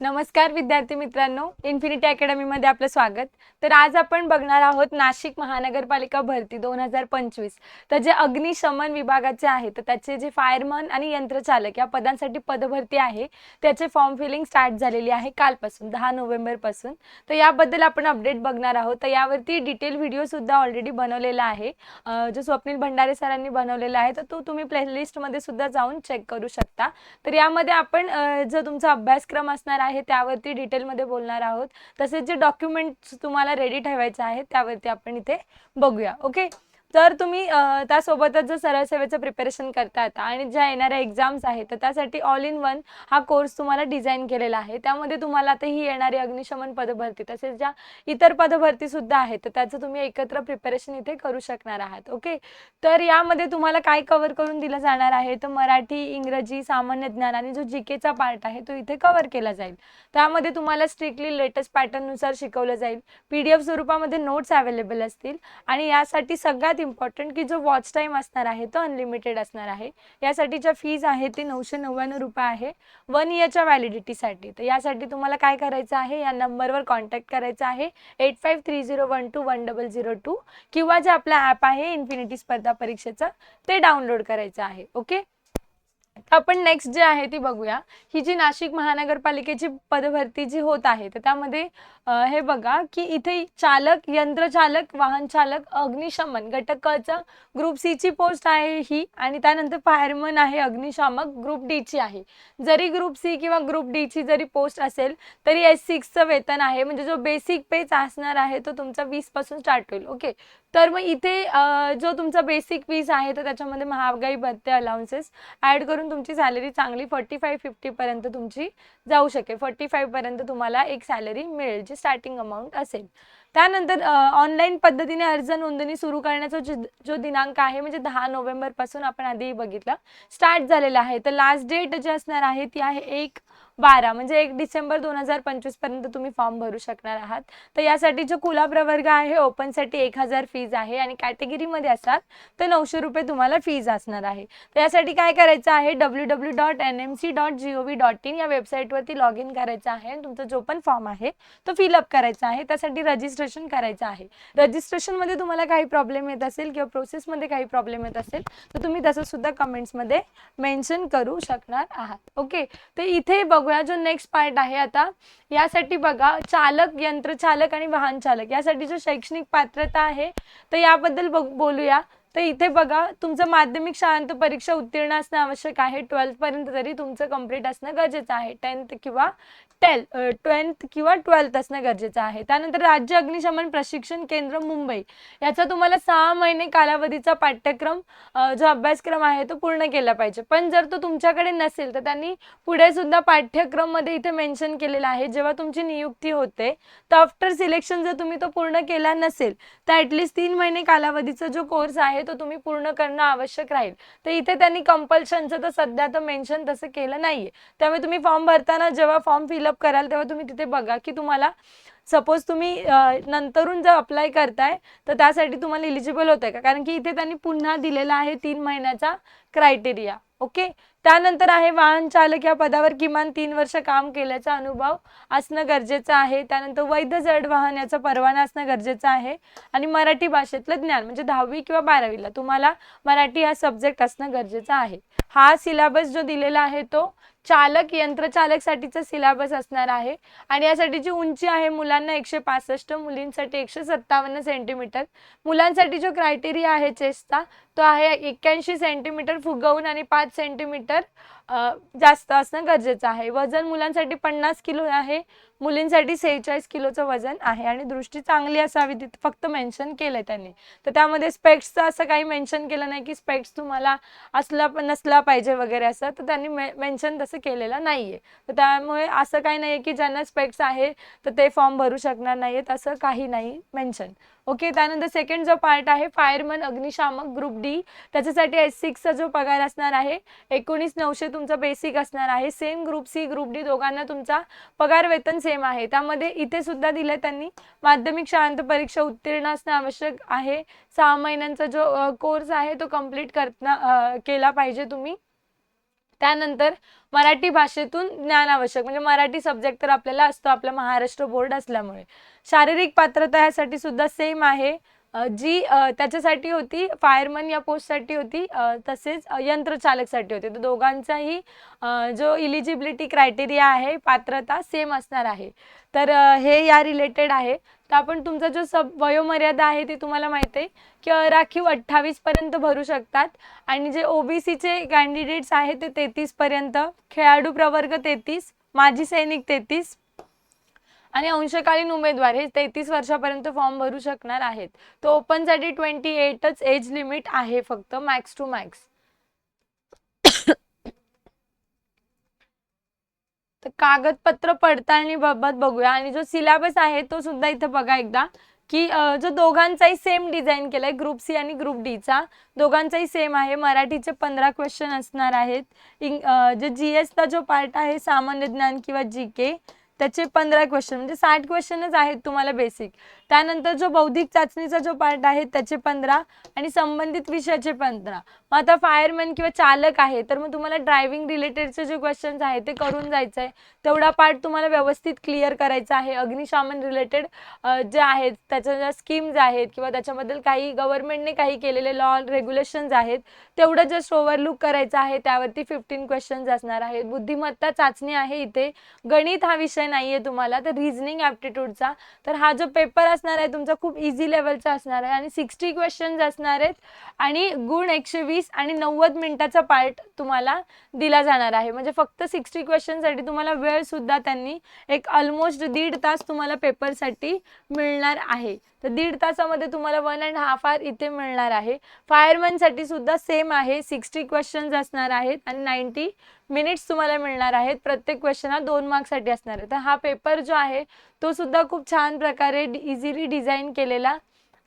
नमस्कार विद्यार्थी मित्रांनो इन्फिनिटी अकॅडमीमध्ये आपलं स्वागत. तर आज आपण बघणार आहोत नाशिक महानगरपालिका भरती दोन हजार पंचवीस. तर जे अग्निशमन विभागाचे आहे तर त्याचे जे फायरमन आणि यंत्रचालक या पदांसाठी पदभरती आहे त्याचे फॉर्म फिलिंग स्टार्ट झालेली आहे कालपासून दहा नोव्हेंबरपासून. तर याबद्दल आपण अपडेट बघणार आहोत. तर यावरती डिटेल व्हिडिओसुद्धा ऑलरेडी बनवलेला आहे. जो स्वप्नील भंडारे सरांनी बनवलेला आहे तर तो तुम्ही प्लेलिस्टमध्ये सुद्धा जाऊन चेक करू शकता. तर यामध्ये आपण जो तुमचा अभ्यासक्रम असणार आहे त्यावरती डिटेलमध्ये बोलणार आहोत. तसेच जे डॉक्युमेंट्स तुम्हाला रेडी ठेवायचे आहेत त्यावरती आपण इथे बघूया. ओके तर तुम्ही त्यासोबतच जर सरळ सेवेचं प्रिपरेशन करतात आणि ज्या येणाऱ्या एक्झाम्स आहेत तर त्यासाठी ऑल इन वन हा कोर्स तुम्हाला डिझाईन केलेला आहे. त्यामध्ये तुम्हाला आता ही येणारी अग्निशमन पदभरती तसेच ज्या इतर पदभरतीसुद्धा आहेत तर त्याचं तुम्ही एकत्र प्रिपरेशन इथे करू शकणार आहात ओके तर यामध्ये तुम्हाला काय कव्हर करून दिलं जाणार आहे? तर मराठी इंग्रजी सामान्य ज्ञान आणि जो जी केचा पार्ट आहे तो इथे कव्हर केला जाईल. त्यामध्ये तुम्हाला स्ट्रिक्टली लेटेस्ट पॅटर्ननुसार शिकवलं जाईल. पी डी एफ स्वरूपामध्ये नोट्स अवेलेबल असतील आणि यासाठी सगळ्यात इम्पॉर्टंट की जो वॉच टाईम असणार आहे तो अनलिमिटेड असणार आहे. यासाठीच्या फीज आहे ती नऊशे नव्याण्णव रुपये आहे. वन इयरच्या व्हॅलिडिटीसाठी तर यासाठी तुम्हाला काय करायचं आहे? या नंबरवर कॉन्टॅक्ट करायचं आहे. Eight five three zero one two one double zero two किंवा जे आपलं ॲप आहे इन्फिनिटी स्पर्धा परीक्षेचं ते डाउनलोड करायचं आहे. ओके आपण नेक्स्ट जे आहे ती बघूया. ही जी नाशिक महानगरपालिकेची पदभरती जी होत आहे तर त्यामध्ये हे बघा की इथे चालक यंत्रचालक वाहन चालक अग्निशमन घटक चा ग्रुप सी ची पोस्ट आहे ही आणि त्यानंतर फायरमन आहे अग्निशामक ग्रुप डी ची आहे. जरी ग्रुप सी किंवा ग्रुप डी ची जरी पोस्ट असेल तरी एस सिक्सचं वेतन आहे. म्हणजे जो बेसिक पेच असणार आहे तो तुमचा वीसपासून स्टार्ट होईल. ओके तर मग इथे जो तुमचा बेसिक पीस आहे तर त्याच्यामध्ये महागाई भत्ते अलाउन्सेस ॲड करून तुमची सॅलरी चांगली फोर्टी फाय फिफ्टीपर्यंत तुमची जाऊ शकेल. फोर्टी फाईव्हपर्यंत तुम्हाला एक सॅलरी मिळेल जी स्टार्टिंग अमाऊंट असेल. त्यानंतर ऑनलाईन पद्धतीने अर्ज नोंदणी सुरू करण्याचा जो दिनांक आहे म्हणजे दहा नोव्हेंबरपासून आपण आधी बघितलं स्टार्ट झालेला आहे. तर लास्ट डेट जी असणार आहे ती आहे एक बारा म्हणजे एक डिसेंबर दोन हजार पंचवीसपर्यंत तुम्ही फॉर्म भरू शकणार आहात. तर यासाठी जो कुला प्रवर्ग आहे ओपनसाठी एक हजार फीज आहे आणि कॅटेगरीमध्ये असाल तर नऊशे रुपये तुम्हाला फीज असणार आहे. तर यासाठी काय करायचं आहे W W dot N M C dot G O V dot in या वेबसाईटवरती लॉग इन करायचं आहे आणि तुमचा जो पण फॉर्म आहे तो फिलअप करायचा आहे. त्यासाठी रजिस्टर रजिस्ट्रेशन करायचं आहे. रजिस्ट्रेशनमध्ये तुम्हाला काही प्रॉब्लेम येत असेल किंवा प्रोसेसमध्ये काही प्रॉब्लेम येत असेल तर तुम्ही तसं सुद्धा कमेंट्समध्ये मेन्शन करू शकणार आहात. ओके तर इथे बघूया जो नेक्स्ट पार्ट आहे आता. यासाठी बघा चालक यंत्रचालक आणि वाहन चालक. यासाठी जो शैक्षणिक पात्रता आहे तर याबद्दल बोलूया. तर इथे बघा तुमचं माध्यमिक शाळांत परीक्षा उत्तीर्ण असणं आवश्यक आहे. ट्वेल्थ पर्यंत तरी तुमचं कंप्लीट असणं गरजेचं आहे. टेन्थ किंवा टेल ट्वेल्थ किंवा ट्वेल्थ असणं गरजेचं आहे. त्यानंतर राज्य अग्निशमन प्रशिक्षण केंद्र मुंबई. याचा तुम्हाला सहा महिने कालावधीचा पाठ्यक्रम जो अभ्यासक्रम आहे तो पूर्ण केला पाहिजे. पण जर तो तुमच्याकडे नसेल तर त्यांनी पुढे सुद्धा पाठ्यक्रममध्ये इथे मेन्शन केलेला आहे. जेव्हा तुमची नियुक्ती होते तर आफ्टर सिलेक्शन जर तुम्ही तो पूर्ण केला नसेल तर ॲटलिस्ट तीन महिने कालावधीचा जो कोर्स आहे तो तुम्ही पूर्ण करणं आवश्यक राहील. तर इथे त्यांनी कंपल्शनचं तर सध्या तर मेन्शन तसं केलं नाहीये. त्यामुळे तुम्ही फॉर्म भरताना जेव्हा फॉर्म फिलअप कराल तेव्हा तुम्ही तिथे बघा की तुम्हाला सपोज तुम्ही नंतरून जर अप्लाय करताय तर त्यासाठी तुम्हाला इलिजिबल होत आहे का? कारण की इथे त्यांनी पुन्हा दिलेला आहे तीन महिन्याचा क्रायटेरिया ओके त्यानंतर आहे वाहन चालक या पदावर किमान तीन वर्ष काम केल्याचा अनुभव असणं गरजेचं आहे. त्यानंतर वैध जड वाहन याचा परवाना असणं गरजेचं आहे. आणि मराठी भाषेतलं ज्ञान म्हणजे दहावी किंवा बारावीला तुम्हाला मराठी हा सब्जेक्ट असणं गरजेचं आहे. हा सिलेबस जो दिलेला आहे तो चालक यंत्रचालकसाठीचा सिलेबस असणार आहे. आणि यासाठीची उंची आहे मुलांना एकशे पासष्ट मुलींसाठी एकशे सत्तावन्न सेंटीमीटर मुलांसाठी जो क्रायटेरिया आहे चेस्टचा तो आहे एक्क्याऐंशी सेंटीमीटर फुगवून आणि पाच सेंटीमीटर जास्त असणं गरजेचं आहे. वजन मुलांसाठी पन्नास किलो आहे. मुलींसाठी सेहेचाळीस किलोचं वजन आहे आणि दृष्टी चांगली असावी तिथे फक्त मेन्शन केलंय त्यांनी. तर त्यामध्ये स्पेक्सचं असं काही मेन्शन केलं नाही की स्पेक्स तुम्हाला असला नसला पाहिजे वगैरे असं. तर त्यांनी मे मेन्शन तसं केलेलं नाहीये. तर त्यामुळे असं काही नाहीये की ज्यांना स्पेक्स आहे तर ते फॉर्म भरू शकणार नाहीयेत असं काही नाही मेन्शन ओके त्यानंतर सेकंड जो पार्ट आहे फायरमन अग्निशामक ग्रुप डी त्याच्यासाठी एस सिक्सचा जो पगार असणार आहे एकोणीस नऊशे तुमचा बेसिक असणार आहे. Same group C group D दोघांना तुमचा पगार वेतन सेम आहे. त्यामध्ये इथे सुद्धा दिलं त्यांनी माध्यमिक शाळांत परीक्षा उत्तीर्ण असणं आवश्यक आहे. सहा महिन्यांचा जो कोर्स आहे तो कंप्लीट करणं केला पाहिजे तुम्ही. त्यानंतर मराठी भाषेतून ज्ञान आवश्यक म्हणजे मराठी सब्जेक्ट तर आपल्याला असतो आपला महाराष्ट्र बोर्ड असल्यामुळे. शारीरिक पात्रता ह्यासाठी सुद्धा सेम आहे. जी त्याच्यासाठी होती फायरमन या पोस्टसाठी होती तसेच यंत्रचालकसाठी होती. तर दोघांचाही जो इलिजिबिलिटी क्रायटेरिया आहे पात्रता सेम असणार आहे. तर हे या रिलेटेड आहे. तर आपण तुमचा जो सब वयोमर्यादा आहे ती तुम्हाला माहीत आहे. की राखीव अठ्ठावीसपर्यंत भरू शकतात. आणि जे ओबीसीचे कॅन्डिडेट्स आहेत ते तेहतीसपर्यंत खेळाडू प्रवर्ग तेहतीस माजी सैनिक तेहतीस आणि अंशकालीन उमेदवार हे तेहतीस वर्षापर्यंत फॉर्म भरू शकणार आहेत. तर ओपनसाठी ट्वेंटी एटच एज लिमिट आहे फक्त मॅक्स टू मॅक्स तर कागदपत्र पडताळणी बाबत बघूया. आणि जो सिलेबस आहे तो सुद्धा इथं बघा एकदा. की जो दोघांचाही सेम डिझाईन केलाय ग्रुप सी आणि ग्रुप डीचा दोघांचाही सेम आहे. मराठीचे पंधरा क्वेश्चन असणार आहेत. इंग जे जी एसचा जो पार्ट आहे सामान्य ज्ञान किंवा जी के त्याचे पंधरा क्वेश्चन म्हणजे साठ क्वेश्चनच आहेत तुम्हाला बेसिक त्यानंतर जो बौद्धिक चाचणीचा जो पार्ट आहे त्याचे पंधरा आणि संबंधित विषयाचे पंधरा. मग आता फायरमॅन किंवा चालक आहे तर मग तुम्हाला ड्रायव्हिंग रिलेटेडचे जे क्वेश्चन्स आहेत ते करून जायचं आहे तेवढा पार्ट तुम्हाला व्यवस्थित क्लिअर करायचा आहे. अग्निशामन रिलेटेड जे आहेत त्याच्या ज्या स्कीम्स आहेत किंवा त्याच्याबद्दल काही गव्हर्नमेंटने काही केलेले लॉ रेग्युलेशन्स आहेत तेवढं जस्ट ओव्हरलुक करायचं आहे. त्यावरती फिफ्टीन क्वेश्चन्स असणार आहेत. बुद्धिमत्ता चाचणी आहे इथे. गणित हा विषय नाहीये तुम्हाला तर रिझनिंग ॲप्टिट्यूडचा तर हा जो पेपर असणार आहे तुमचा खूप इझी लेवलचा असणार आहे. आणि सिक्स्टी क्वेश्चन्स असणार आहेत. आणि गुण एकशे वीस आणि नव्वद मिनिटाचा पार्ट तुम्हाला दिला जाणार आहे. म्हणजे फक्त सिक्स्टी क्वेश्चनसाठी तुम्हाला वेळ सुद्धा त्यांनी एक ऑलमोस्ट दीड तास तुम्हाला पेपरसाठी मिळणार आहे. तर दीड तासामध्ये तुम्हाला वन अँड हाफ आवर इथे मिळणार आहे. फायरमॅनसाठी सुद्धा सेम आहे. सिक्स्टी क्वेश्चन्स असणार आहेत आणि नाईन्टी मिनिट्स तुम्हाला मिळणार आहेत. प्रत्येक क्वेश्चन हा दोन मार्क्ससाठी असणार आहे. तर हा पेपर जो आहे तो सुद्धा खूप छान प्रकारे इझिली डिझाईन केलेला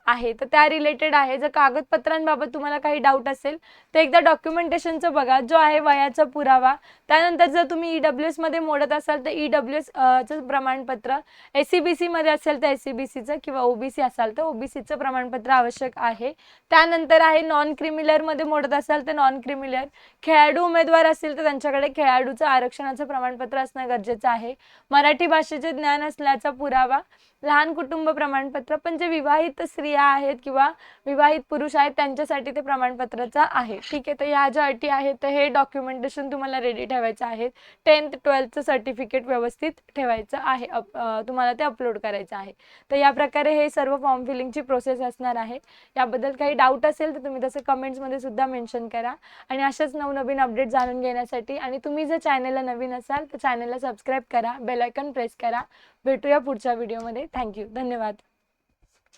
आहे. तर त्या रिलेटेड आहे. जर कागदपत्रांबाबत तुम्हाला काही डाऊट असेल तर एकदा डॉक्युमेंटेशनचं बघा. जो आहे वयाचा पुरावा. त्यानंतर जर तुम्ही ई डब्ल्यू एसमध्ये मोडत असाल तर ई डब्ल्यू एसचं प्रमाणपत्र एस सी बी सीमध्ये असेल तर एस सी बी सीचं किंवा ओबीसी असाल तर ओबीसीचं प्रमाणपत्र आवश्यक आहे. त्यानंतर आहे नॉन क्रिमिलरमध्ये मोडत असाल तर नॉन क्रिमिलर खेळाडू उमेदवार असेल तर त्यांच्याकडे खेळाडूचं आरक्षणाचं प्रमाणपत्र असणं गरजेचं आहे. मराठी भाषेचे ज्ञान असल्याचा पुरावा. लहान कुटुंब प्रमाणपत्र. पण जे विवाहित स्त्री स्त्रिया आहेत किंवा विवाहित पुरुष आहेत त्यांच्यासाठी ते प्रमाणपत्राचा आहे. ठीक आहे तर ह्या ज्या अटी आहेत तर हे डॉक्युमेंटेशन तुम्हाला रेडी ठेवायचं आहे. टेन्थ ट्वेल्थचं सर्टिफिकेट व्यवस्थित ठेवायचं आहे. अप- तुम्हाला ते अपलोड करायचं आहे. तर या प्रकारे हे सर्व फॉर्म फिलिंगची प्रोसेस असणार आहे. याबद्दल काही डाऊट असेल तर तुम्ही तसं कमेंट्समध्ये सुद्धा मेन्शन करा. आणि अशाच नवनवीन अपडेट जाणून घेण्यासाठी आणि तुम्ही जर चॅनलला नवीन असाल तर चॅनलला सबस्क्राईब करा. बेल आयकन प्रेस करा. भेटूया पुढच्या व्हिडिओमध्ये थँक्यू धन्यवाद.